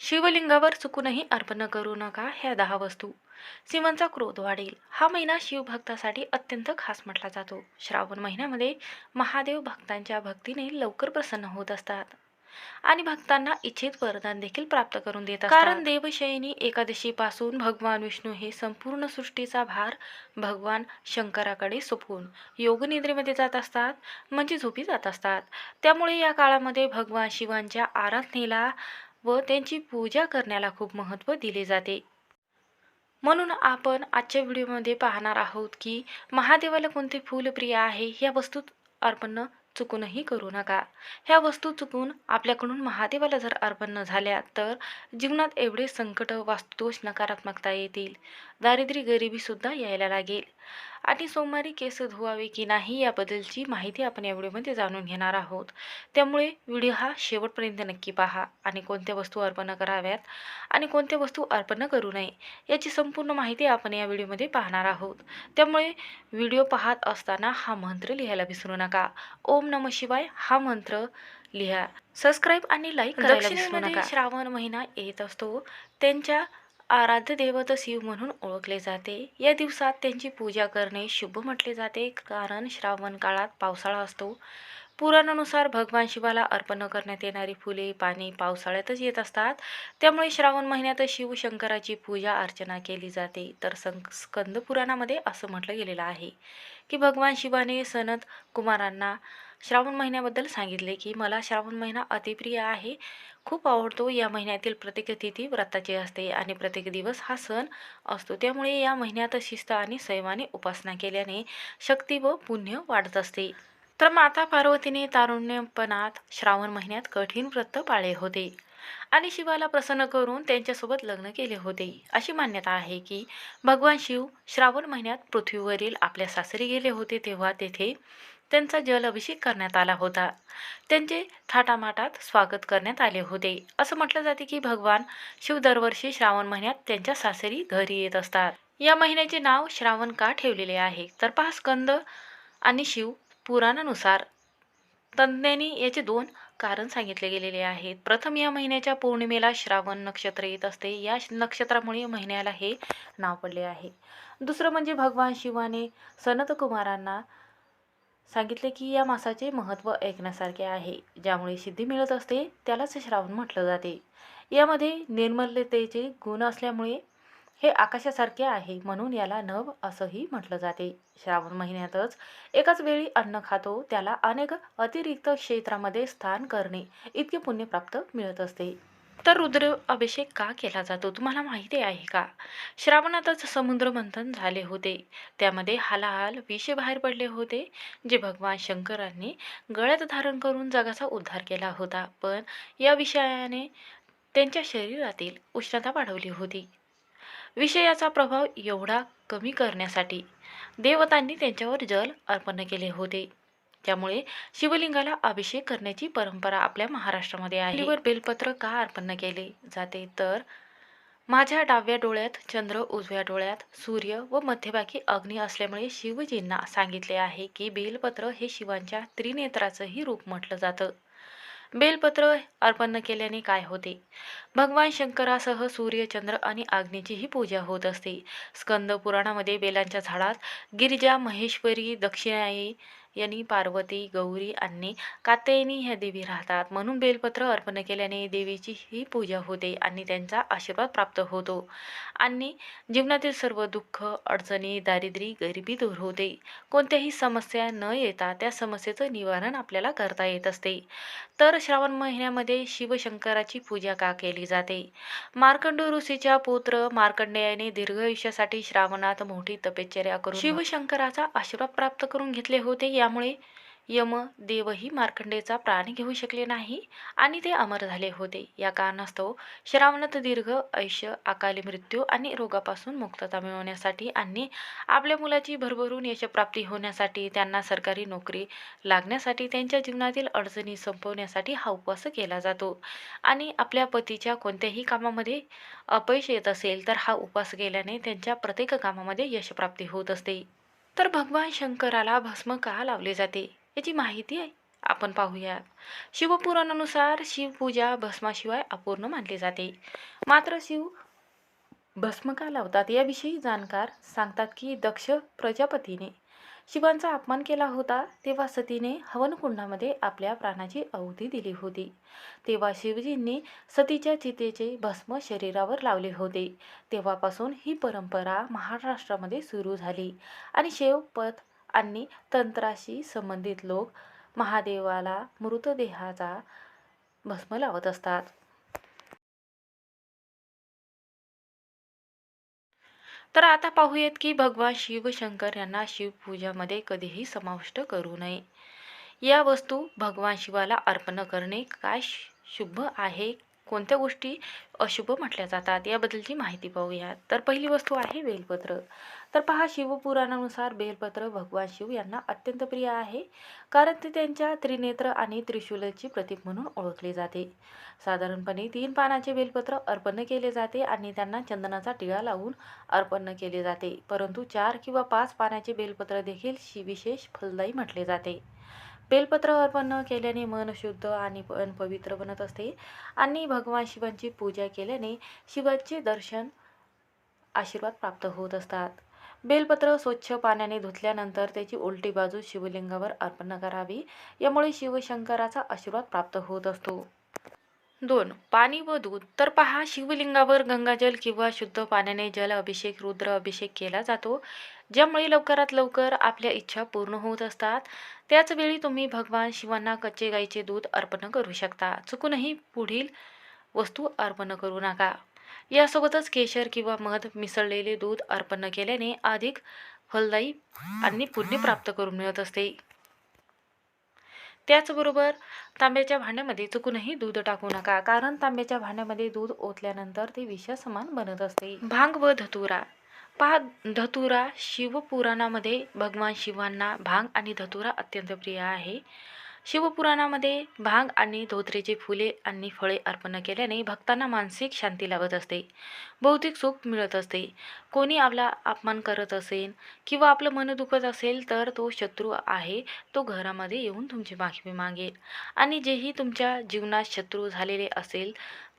शिवलिंगावर चुकूनही अर्पण करू नका ह्या दहा वस्तू. सिंहांचा क्रोध वाढेल. हा महिना शिवभक्तासाठी अत्यंत खास म्हटला जातो. श्रावण महिन्यामध्ये महादेव भक्तांच्या भक्तीने लवकर प्रसन्न होत असतात. आणि भक्तांना इच्छित वरदान देखील प्राप्त करून देतात कारण देवशयनी एकादशीपासून भगवान विष्णू हे संपूर्ण सृष्टीचा भार भगवान शंकराकडे सोपवून योगनिद्रेमध्ये जात असतात म्हणजे झोपी जात असतात. त्यामुळे या काळामध्ये भगवान शिवांच्या आराधनेला व त्यांची पूजा करण्याला खूप महत्त्व दिले जाते. म्हणून आपण आजच्या व्हिडिओमध्ये पाहणार आहोत की महादेवाला कोणते फूल प्रिय आहे ह्या वस्तू अर्पण चुकूनही करू नका. ह्या वस्तू चुकून आपल्याकडून महादेवाला जर अर्पण न झाल्या तर जीवनात एवढे संकट वास्तुदोष नकारात्मकता येतील. दारिद्र्य गरिबीसुद्धा यायला लागेल. आणि सोमवारी केस धुवावे की नाही याबद्दलची माहिती आपण या व्हिडिओमध्ये जाणून घेणार आहोत. त्यामुळे व्हिडिओ हा शेवटपर्यंत नक्की पहा आणि कोणत्या वस्तू अर्पण कराव्यात आणि कोणत्या वस्तू अर्पण करू नये याची संपूर्ण माहिती आपण या व्हिडिओमध्ये पाहणार आहोत. त्यामुळे व्हिडिओ पाहत असताना हा मंत्र लिहायला विसरू नका. ओम नम शिवाय हा मंत्र लिहा. सबस्क्राईब आणि लाईक करायला विसरू नका. श्रावण महिना येत असतो. त्यांच्या आराध्य देवत शिव म्हणून ओळखले जाते. या दिवसात त्यांची पूजा करणे शुभ म्हटले जाते कारण श्रावण काळात पावसाळा असतो. पुराणानुसार भगवान शिवाला अर्पण करण्यात येणारी फुले पाणी पावसाळ्यातच येत असतात. त्यामुळे श्रावण महिन्यात शिवशंकराची पूजा अर्चना केली जाते. तर सं स्कंद पुराणामध्ये असं म्हटलं गेलेलं आहे की भगवान शिवाने सनत कुमारांना श्रावण महिन्याबद्दल सांगितले की मला श्रावण महिना अतिप्रिय आहे. खूप आवडतो. या महिन्यातील प्रत्येक तिथी व्रताची असते आणि प्रत्येक दिवस हा सण असतो. त्यामुळे या महिन्यात शिस्त आणि संयमाने उपासना केल्याने शक्ती व पुण्य वाढत असते. तर माता पार्वतीने तारुण्यपणात श्रावण महिन्यात कठीण व्रत पाळले होते आणि शिवाला प्रसन्न करून त्यांच्यासोबत लग्न केले होते. अशी मान्यता आहे की भगवान शिव श्रावण महिन्यात पृथ्वीवरील आपल्या सासरी गेले होते तेव्हा तेथे त्यांचा जल अभिषेक करण्यात आला होता. त्यांचे थाटामाटात स्वागत करण्यात आले होते. असं म्हटलं जाते की भगवान शिव दरवर्षी श्रावण महिन्यात त्यांच्या सासरी घरी येत असतात. या महिन्याचे नाव श्रावण का ठेवलेले आहे? तर पहा स्कंद आणि शिव पुराणानुसार. तज्ज्ञांनी याचे दोन कारण सांगितले गेलेले आहेत. प्रथम या महिन्याच्या पौर्णिमेला श्रावण नक्षत्र येत असते. या नक्षत्रामुळे महिन्याला हे नाव पडले आहे. दुसरं म्हणजे भगवान शिवाने सनत कुमारांना सांगितले की या मासाचे महत्त्व ऐकण्यासारखे आहे. ज्यामुळे सिद्धी मिळत असते त्यालाच श्रावण म्हटलं जाते. यामध्ये निर्मलतेचे गुण असल्यामुळे हे आकाशासारखे आहे म्हणून याला नभ असंही म्हटलं जाते. श्रावण महिन्यातच एकाच वेळी अन्न खातो त्याला अनेक अतिरिक्त क्षेत्रामध्ये स्थान करणे इतके पुण्य प्राप्त मिळत असते. तर रुद्र अभिषेक का केला जातो तुम्हाला माहिती आहे का? श्रावणातच समुद्र मंथन झाले होते. त्यामध्ये हालाहाल विषय बाहेर पडले होते जे भगवान शंकरांनी गळ्यात धारण करून जगाचा उद्धार केला होता. पण या विषयाने त्यांच्या शरीरातील उष्णता वाढवली होती. विषयाचा प्रभाव एवढा कमी करण्यासाठी देवतांनी त्यांच्यावर जल अर्पण केले होते. त्यामुळे शिवलिंगाला अभिषेक करण्याची परंपरा आपल्या महाराष्ट्रामध्ये आहे. वर बेलपत्र का अर्पण केले जाते? तर माझ्या डाव्या डोळ्यात चंद्र उजव्या डोळ्यात सूर्य व मध्यभागी अग्नी असल्यामुळे शिवजींना सांगितले आहे की बेलपत्र हे शिवांच्या त्रिनेत्राचंही रूप म्हटलं जातं. बेलपत्र अर्पण केल्याने काय होते? भगवान शंकरासह सूर्य चंद्र आणि अग्नीचीही पूजा होत असते. स्कंद पुराणामध्ये बेलांच्या झाडात गिरिजा महेश्वरी दक्षिणायी यांनी पार्वती गौरी आणि कात्यायनी ह्या देवी राहतात. म्हणून बेलपत्र अर्पण केल्याने देवीची ही पूजा होते आणि त्यांचा आशीर्वाद प्राप्त होतो. आणि जीवनातील सर्व दुःख अडचणी दारिद्र्य गरिबी दूर होते. कोणत्याही समस्या न येता त्या समस्येचं निवारण आपल्याला करता येत असते. तर श्रावण महिन्यामध्ये शिवशंकराची पूजा का केली जाते? मार्कंड ऋषीच्या पुत्र मार्कंडेयाने दीर्घ आयुष्यासाठी श्रावणात मोठी तपश्चर्या करून शिवशंकराचा आशीर्वाद प्राप्त करून घेतले होते. या त्यामुळे यम देवही मार्कंडेचा प्राण घेऊ शकले नाही आणि ते अमर झाले होते. या कारणास्तव श्रावणात दीर्घ आयुष्य अकाली मृत्यू आणि रोगापासून मुक्तता मिळवण्यासाठी आणि आपल्या मुलाची भरभरून यशप्राप्ती होण्यासाठी त्यांना सरकारी नोकरी लागण्यासाठी त्यांच्या जीवनातील अडचणी संपवण्यासाठी हा उपवास केला जातो. आणि आपल्या पतीच्या कोणत्याही कामामध्ये अपयश येत असेल तर हा उपवास केल्याने त्यांच्या प्रत्येक कामामध्ये यशप्राप्ती होत असते. तर भगवान शंकराला भस्म का लावले जाते याची माहिती आहे. आपण पाहूयात. शिवपुराणानुसार शिवपूजा भस्माशिवाय अपूर्ण मानली जाते. मात्र शिव भस्म का लावतात याविषयी जाणकार सांगतात की दक्ष प्रजापतीने शिवांचा अपमान केला होता तेव्हा सतीने हवनकुंडामध्ये आपल्या प्राणाची आहुती दिली होती. तेव्हा शिवजींनी सतीच्या चितेचे भस्म शरीरावर लावले होते. तेव्हापासून ही परंपरा महाराष्ट्रामध्ये सुरू झाली आणि शेवपथ आणि तंत्राशी संबंधित लोक महादेवाला मृतदेहाचा भस्म लावत असतात. तर आता पाहूयात की भगवान शिवशंकर यांना शिवपूजामध्ये कधीही समाविष्ट करू नये. या वस्तू भगवान शिवाला अर्पण करणे काय श- शुभ आहे? कोणत्या गोष्टी अशुभ म्हटल्या जातात याबद्दलची माहिती पाहूया. तर पहिली वस्तू आहे बेलपत्र. तर पहा शिवपुराणानुसार बेलपत्र भगवान शिव यांना अत्यंत प्रिय आहे कारण ते त्यांच्या त्रिनेत्र आणि त्रिशूलची प्रतीक म्हणून ओळखले जाते. साधारणपणे तीन पानाचे बेलपत्र अर्पण केले जाते आणि त्यांना चंदनाचा टिळा लावून अर्पण केले जाते परंतु चार किंवा पाच पानाचे बेलपत्र देखील शि विशेष फलदायी म्हटले जाते. बेलपत्र अर्पण केल्याने मन शुद्ध आणि पण पवित्र बनत असते. आणि भगवान शिवांची पूजा केल्याने शिवाचे दर्शन आशीर्वाद प्राप्त होत असतात. बेलपत्र स्वच्छ पाण्याने धुतल्यानंतर त्याची उलटी बाजू शिवलिंगावर अर्पण करावी. यामुळे शिवशंकराचा आशीर्वाद प्राप्त होत असतो. दोन पाणी व दूध. तर पहा शिवलिंगावर गंगाजल किंवा शुद्ध पाण्याने जल अभिषेक रुद्र अभिषेक केला जातो. ज्यामुळे लवकरात लवकर आपल्या इच्छा पूर्ण होत असतात. त्याचवेळी तुम्ही भगवान शिवांना कच्चे गाईचे दूध अर्पण करू शकता. चुकूनही पुढील वस्तू अर्पण करू नका. यासोबतच केशर किंवा मध मिसळलेले दूध अर्पण केल्याने अधिक फलदायी आणि पुण्य प्राप्त करून मिळत असते. त्याचबरोबर तांब्याच्या भांड्यामध्ये चुकूनही दूध टाकू नका कारण तांब्याच्या भांड्यामध्ये दूध ओतल्यानंतर ते विषासमान बनत असते. भांग व धतुरा पहा धतुरा शिवपुराणामध्ये भगवान शिवांना भांग आणि धतुरा अत्यंत प्रिय आहे. शिवपुराणामध्ये भांग आणि धोत्रेची फुले आणि फळे अर्पण केल्याने भक्तांना मानसिक शांती लाभत असते. भौतिक सुख मिळत असते. कोणी आपला अपमान करत असेल किंवा आपलं मन दुखत असेल तर तो शत्रू आहे तो घरामध्ये येऊन तुमची माफी मागेल. आणि जेही तुमच्या जीवनात शत्रू झालेले असेल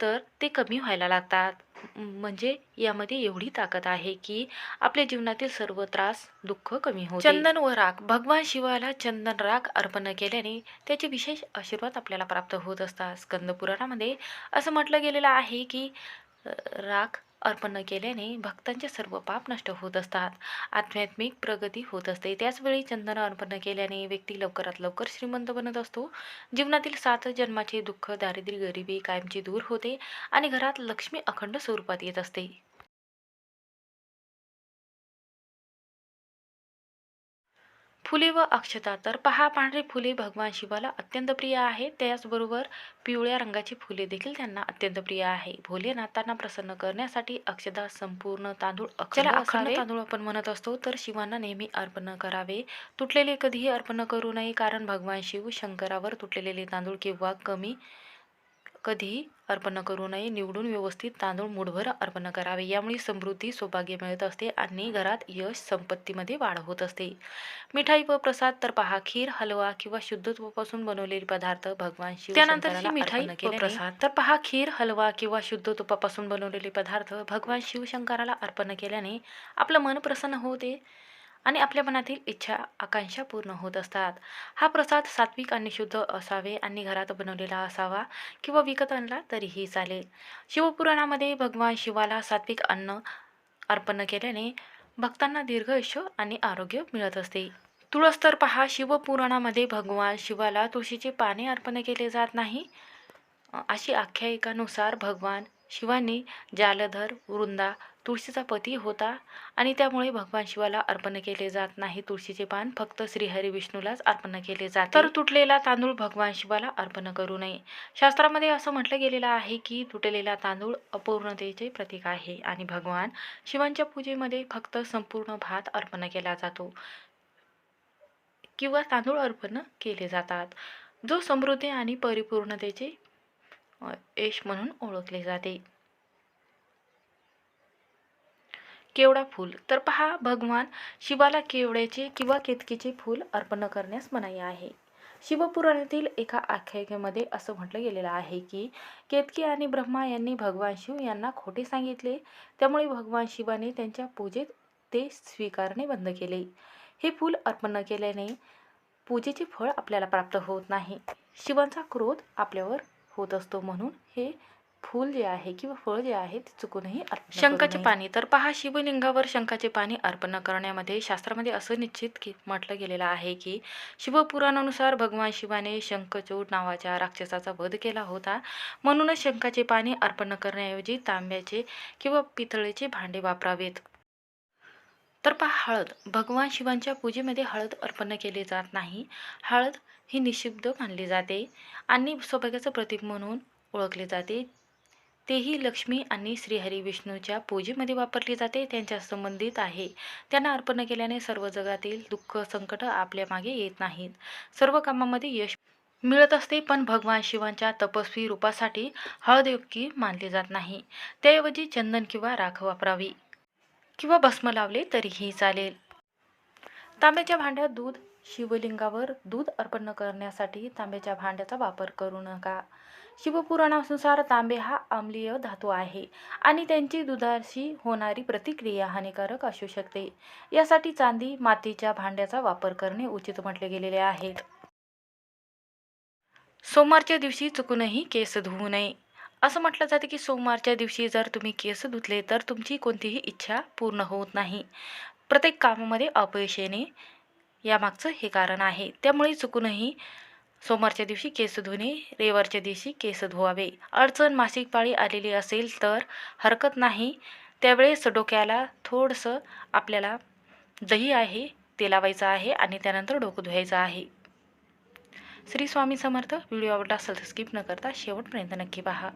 तर ते कमी व्हायला लागतात. म्हणजे यामध्ये एवढी ताकद आहे की आपल्या जीवनातील सर्व त्रास दुःख कमी होते चंदन व राख भगवान शिवाला चंदन राख अर्पण केल्याने त्याचे विशेष आशीर्वाद आपल्याला प्राप्त होत असतात. स्कंद पुराणामध्ये असं म्हटलं गेलेलं आहे की राग राख अर्पण केल्याने भक्तांचे सर्व पाप नष्ट होत असतात. आध्यात्मिक प्रगती होत असते. त्याचवेळी चंदन अर्पण केल्याने व्यक्ती लवकरात लवकर श्रीमंत बनत असतो. जीवनातील सात जन्माचे दुःख दारिद्र्य गरिबी कायमची दूर होते आणि घरात लक्ष्मी अखंड स्वरूपात येत असते. फुले व अक्षता. तर पहा पांढरी फुले भगवान शिवाला अत्यंत प्रिय आहे. त्याचबरोबर पिवळ्या रंगाची फुले देखील त्यांना अत्यंत प्रिय आहे. भोलेनाथांना प्रसन्न करण्यासाठी अक्षता संपूर्ण तांदूळ अक्षरा अखंड तांदूळ आपण म्हणत असतो तर शिवांना नेहमी अर्पण करावे. तुटलेले कधीही अर्पण करू नये कारण भगवान शिव शंकरावर तुटलेले तांदूळ किंवा कमी कधीही अर्पण करू नये. निवडून व्यवस्थित तांदूळ मुठभर अर्पण करावे. यामुळे समृद्धी सौभाग्य मिळत असते आणि घरात यश संपत्तीमध्ये वाढ होत असते. मिठाई व प्रसाद तर पहा. खीर हलवा किंवा शुद्ध तुपापासून बनवलेले पदार्थ भगवान शिव त्यानंतर मिठाई प्रसाद. तर पहा. खीर हलवा किंवा शुद्ध तुपापासून बनवलेले पदार्थ भगवान शिवशंकराला अर्पण केल्याने आपलं मन प्रसन्न होते. आणि आपल्या मनातील इच्छा आकांक्षा पूर्ण होत असतात. हा प्रसाद सात्विक आणि शुद्ध असावे आणि घरात बनवलेला असावा किंवा विकत आणला तरीही चालेल. शिवपुराणामध्ये भगवान शिवाला सात्विक अन्न अर्पण केल्याने भक्तांना दीर्घ आयुष्य आणि आरोग्य मिळत असते. तुळस तर पहा शिवपुराणामध्ये भगवान शिवाला तुळशीचे पाने अर्पण केले जात नाही. अशी आख्यायिकानुसार भगवान शिवाने जालधर वृंदा तुळशीचा पती होता आणि त्यामुळे भगवान शिवाला अर्पण केले जात नाही. तुळशीचे पान फक्त श्रीहरी विष्णूलाच अर्पण केले जाते. तर तुटलेला तांदूळ भगवान शिवाला अर्पण करू नये. शास्त्रामध्ये असं म्हटलं गेलेलं आहे की तुटलेला तांदूळ अपूर्णतेचे प्रतीक आहे आणि भगवान शिवांच्या पूजेमध्ये फक्त संपूर्ण भात अर्पण केला जातो किंवा तांदूळ अर्पण केले जातात. जो समृद्धी आणि परिपूर्णतेचे यश म्हणून ओळखले जाते. केवडा फूल? तर पहा भगवान शिवाला केवड्याचे किंवा केतकीचे फूल अर्पण करण्यास मनाई आहे. शिवपुराणातील एका आख्यायिकेमध्ये असं म्हटलं गेलेलं आहे की केतकी आणि ब्रह्मा यांनी भगवान शिव यांना खोटे सांगितले. त्यामुळे भगवान शिवाने त्यांच्या पूजेत ते स्वीकारणे बंद केले. हे फूल अर्पण केल्याने पूजेचे फळ आपल्याला प्राप्त होत नाही. शिवांचा क्रोध आपल्यावर होत असतो म्हणून हे फूल जे आहे किंवा फळ जे आहे ते चुकूनही शंखाचे. पाणी. तर पहा शिवलिंगावर शंखाचे पाणी अर्पण करण्यामध्ये शास्त्रामध्ये असं निश्चित की म्हटलं गेलेलं आहे की शिवपुराणानुसार भगवान शिवाने शंखचूड नावाच्या राक्षसाचा वध केला होता. म्हणूनच शंखाचे पाणी अर्पण करण्याऐवजी तांब्याचे किंवा पितळेचे भांडे वापरावेत. तर पहा हळद. भगवान शिवांच्या पूजेमध्ये हळद अर्पण केली जात नाही. हळद ही निषिद्ध मानली जाते आणि सौभाग्याचं प्रतीक म्हणून ओळखले जाते. तेही लक्ष्मी आणि श्रीहरी विष्णूच्या पूजेमध्ये वापरली जाते त्यांच्या संबंधित आहे. त्यांना अर्पण केल्याने सर्व जगातील दुःख संकट आपल्या मागे येत नाहीत. सर्व कामामध्ये यश मिळत असते पण भगवान शिवांच्या तपस्वी रूपासाठी हळदयुक्की मानली जात नाही. त्याऐवजी चंदन किंवा राख वापरावी किंवा भस्म लावले तरीही चालेल. तांब्याच्या भांड्यात दूध शिवलिंगावर दूध अर्पण करण्यासाठी तांब्याच्या भांड्याचा वापर करू नका. शिवपुराणानुसार तांबे हा आम्लीय धातू आहे आणि त्यांची दुधाशी होणारी प्रतिक्रिया हानिकारक असू शकते. यासाठी चांदी मातीच्या भांड्याचा वापर करणे उचित म्हटले गेलेले आहे. सोमवारच्या दिवशी चुकूनही केस धुवू नये. असं म्हटलं जाते की सोमवारच्या दिवशी जर तुम्ही केस धुतले तर तुमची कोणतीही इच्छा पूर्ण होत नाही. प्रत्येक कामामध्ये अपयश येणे यामागचं हे कारण आहे. त्यामुळे चुकूनही सोमवारच्या दिवशी केस धुणे रविवारच्या दिवशी केस धुवावे. अडचण मासिक पाळी आलेली असेल तर हरकत नाही. त्यावेळेस डोक्याला थोडंसं आपल्याला दही आहे ते लावायचं आहे आणि त्यानंतर डोकं धुवायचं आहे. श्री स्वामी समर्थ व्हिडिओ आवडला असेल तर स्किप न करता शेवटपर्यंत नक्की पहा.